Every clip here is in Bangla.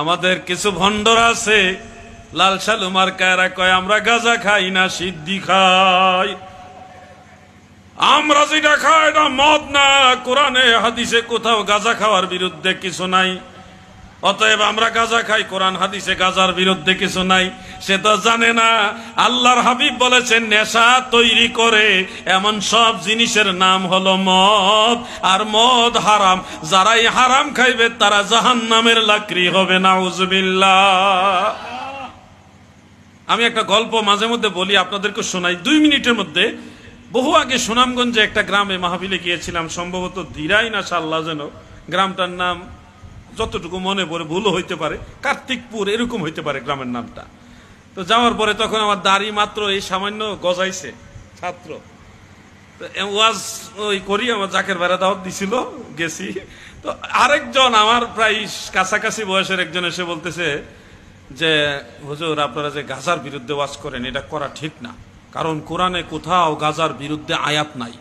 আমাদের কিছু ভণ্ডর আছে। লাল সালুমার কায়রা কয়, আমরা গাজা খাই না, সিদ্ধি খাই। আমরা যেটা খাই, এটা মদ না। কোরআনে, হাদিসে কোথাও গাজা খাওয়ার বিরুদ্ধে কিছু নাই। অতএব আমরা গাজা খাই, কোরআন, হাদিসে গাজার বিরুদ্ধে কিছু নাই। সে তো জানে না, আল্লাহর হাবিব বলেছেন, নেশা তৈরি করে এমন সব জিনিসের নাম হলো মদ, আর মদ হারাম। যারাই হারাম খাইবে, তারা জাহান নামের লাকড়ি হবে না আমি একটা গল্প মাঝে মধ্যে বলি, আপনাদেরকে শোনাই। দুই মিনিটের মধ্যে, বহু আগে সুনামগঞ্জে একটা গ্রামে মাহাবিলে গিয়েছিলাম, সম্ভবত ধীরাই না সাল্লা যেন, গ্রামটার নাম যতটুকু মনে পড়ে ভুলও হইতে পারে, কার্তিকপুর এরকম হইতে পারে গ্রামের নামটা। তো যাওয়ার পরে তখন আমার দাড়ি মাত্র এই সামান্য গজাইছে, ছাত্র। ওয়াজ ওই করি, আমার জাকের বেড়া দাওয়াত দিছিল, গেছি। তো আরেকজন আমার প্রায় কাছাকাছি বয়সের একজন এসে বলতেছে যে, হুজুর, আপনারা যে গাজার বিরুদ্ধে ওয়াজ করেন, এটা করা ঠিক না। কারণ কোরআনে কোথাও গাজার বিরুদ্ধে আয়াত নাই।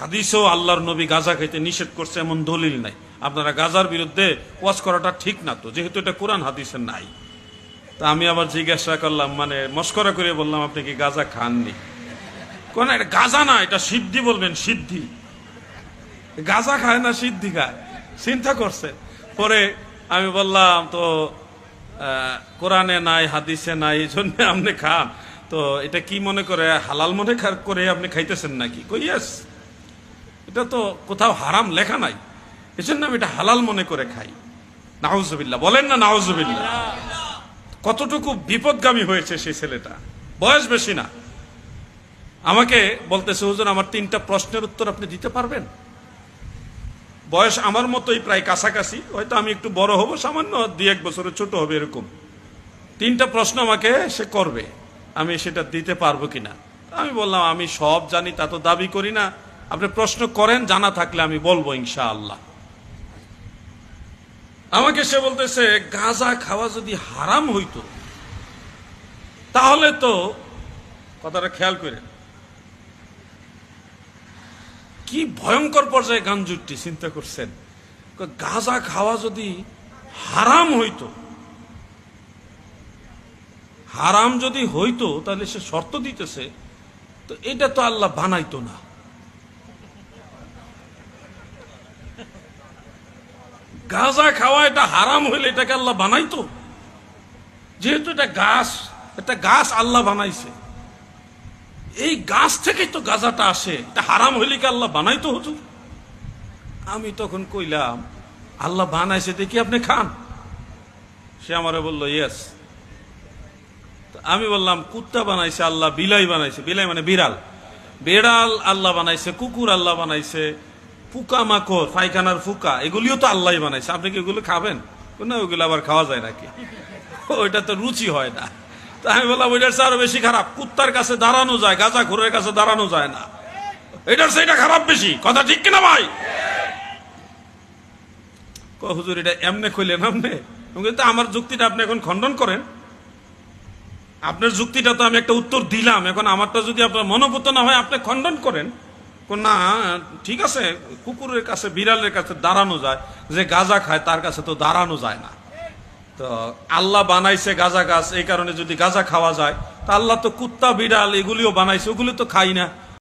হাদিসেও আল্লাহর নবী গাজা খাইতে নিষেধ করছে, এমন দলিল নাই। আপনারা গাজার বিরুদ্ধে ওয়াজ করাটা ঠিক না তো, যেহেতু এটা কোরআন হাদিসের নাই। তা আমি আবার জিজ্ঞাসা করলাম মানে মস্করা করে বললাম, আপনি কি গাজা খাননি? কোন এটা গাজা না, এটা সিদ্ধি বলবেন, সিদ্ধি। গাজা খায় না, সিদ্ধি খায়। চিন্তা করছে। পরে আমি বললাম, তো কোরআনে নাই, হাদিসে নাই, এই জন্য আপনি খান। তো এটা কি মনে করে, হালাল মনে করে আপনি খাইতেছেন নাকি? কইয়াস এটা তো কোথাও হারাম, লেখা নাই। এজন্য আমি এটা হালাল মনে করে খাই। নাউজুবিল্লাহ। বলেন না নাউজুবিল্লাহ। কতটুকু বিপদগামী হয়েছে সেই ছেলেটা। বয়স বেশি না। আমাকে বলতেছে, হুজুর, আমার তিনটা প্রশ্নের উত্তর আপনি দিতে পারবেন? বয়স আমার মতোই প্রায় কাছাকাছি। হয়তো আমি একটু বড় হব, সামান্য দুই এক বছরের ছোট হবে এরকম। তিনটা প্রশ্ন আমাকে সে করবে, আমি সেটা দিতে পারব কিনা। আমি বললাম, আমি সব জানি, তা তো দাবি করি না। আপনি প্রশ্ন করেন, জানা থাকলে আমি বলব ইনশাআল্লাহ। আমাকে সে বলতেছে, গাঁজা খাওয়া যদি হারাম হইতো, তাহলে তো কথাটা খেয়াল করে কি ভয়ঙ্কর পর্যায়ে গান জুটটি চিন্তা করছেন। গাঁজা খাওয়া যদি হারাম হইতো, হারাম যদি হইতো, তাহলে সে শর্ত দিতেছে, তো এটা তো আল্লাহ বানাইতো না। গাঁজা খাওয়া এটা হারাম হইলে এটাকে আল্লাহ বানাইতো? যেহেতু এটা গাছ এটা গাছ আল্লাহ বানাইছে। এই গাছ থেকেই তো গাঁজাটা আসে, এটা হারাম হইলে কি আল্লাহ বানাইতো হুজুর? আমি তখন কইলাম, আল্লাহ বানাইছে দেখি আপনি খান। সে আমারে বলল ইয়েস আমি বললাম, কুত্তা বানাইছে আল্লাহ, বিলাই বানাইছে। বিলাই মানে বিড়াল। বেড়াল আল্লাহ বানাইছে, কুকুর আল্লাহ বানাইছে। ফুকা মাকড় পায়খানার ফুকা এগুলিও তো আল্লাহ বানাইছে। আপনি কি এগুলো খাবেন? না ওগুলো আবার খাওয়া যায় নাকি? ওইটা তো রুচি হয় না। তা আমি বললাম ওইটার চেয়ে আরও বেশি খারাপ। কুত্তার কাছে দাঁড়ানো যায় গাঁজা ঘুরের কাছে দাঁড়ানো যায় না। এটার সেটা খারাপ বেশি। কথা ঠিক কিনা ভাই? হুজুর এটা এমনে কইলেন আপনি বলি, আমার যুক্তিটা আপনি এখন খণ্ডন করেন। আপনার যুক্তিটা তো আমি একটা উত্তর দিলাম। এখন আমারটা যদি আপনার মনোভূত না হয় আপনি খণ্ডন করেন। না, ঠিক আছে, কুকুরের কাছে, বিড়ালের কাছে দাঁড়ানো যায়। যে গাঁজা খায়, তার কাছে তো দাঁড়ানো যায় না। তো আল্লাহ বানাইছে গাঁজা গাছ, এই কারণে যদি গাঁজা খাওয়া যায়, তা আল্লাহ তো কুত্তা, বিড়াল এগুলিও বানাইছে, ওগুলি তো খাই না।